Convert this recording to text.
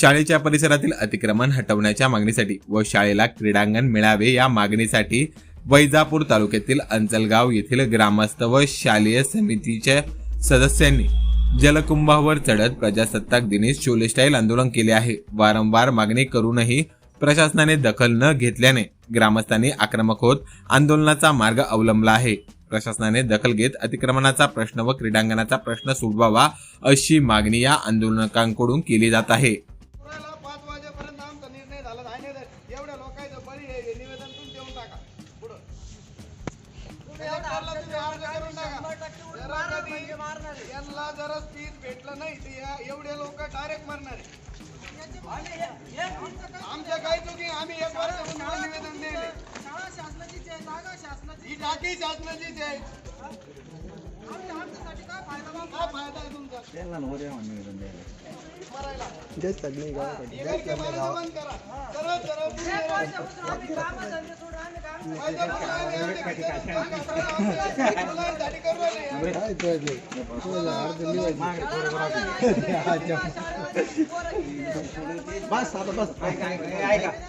शाळेच्या परिसरातील अतिक्रमण हटवण्याच्या मागणीसाठी व शाळेला क्रीडांगण मिळावे या मागणीसाठी वैजापूर तालुक्यातील अंचलगाव येथील ग्रामस्थ व शालेय समितीच्या सदस्यांनी जलकुंभावर चढत प्रजासत्ताक दिनी शोलेस्टाईल आंदोलन केले आहे. वारंवार मागणी करूनही प्रशासनाने दखल न घेतल्याने ग्रामस्थांनी आक्रमक होत आंदोलनाचा मार्ग अवलंबला आहे. प्रशासनाने दखल घेत अतिक्रमणाचा प्रश्न व क्रीडांगणाचा प्रश्न सोडवावा अशी मागणी या आंदोलकांकडून केली जात आहे. एवढ्या लोकांचं बळी आहे हे निवेदन तुम्ही देऊन टाका. पुढं. तुम्ही एकट्याला तुम्ही अर्ज करून टाका. जरा कधी यांना जरा स्पीच भेटलं नाही तर या एवढे लोक डायरेक्ट मरणार आहे. आमच्या काही चुकी आम्ही एक वर्ष निवेदन दिले शाळा शासनाचीच आहे जागा शासनाची ही टाकी शासनाचीच आहे. आमच्या आमच्यासाठी काय फायदा? काय फायदा आहे तुमचा? मरायला. देत नाही गावाकडे. हे गरजे मारायचं बंद करा. सरळ सरळ पुढे एक जा. वर्षापासून आम्ही कामधंदे सोडून आम्ही काम फायदा पण आहे, आमच्या घरच्यांना सांगा, सरळ आमच्या मुलांसाठी करू राहिले. काय तर ते? तुझं अर्ध लिवायचं. शाळेमध्ये पोरं किती आहेत? बस आता बस पन्नास साठ मुलं विद्यार्थी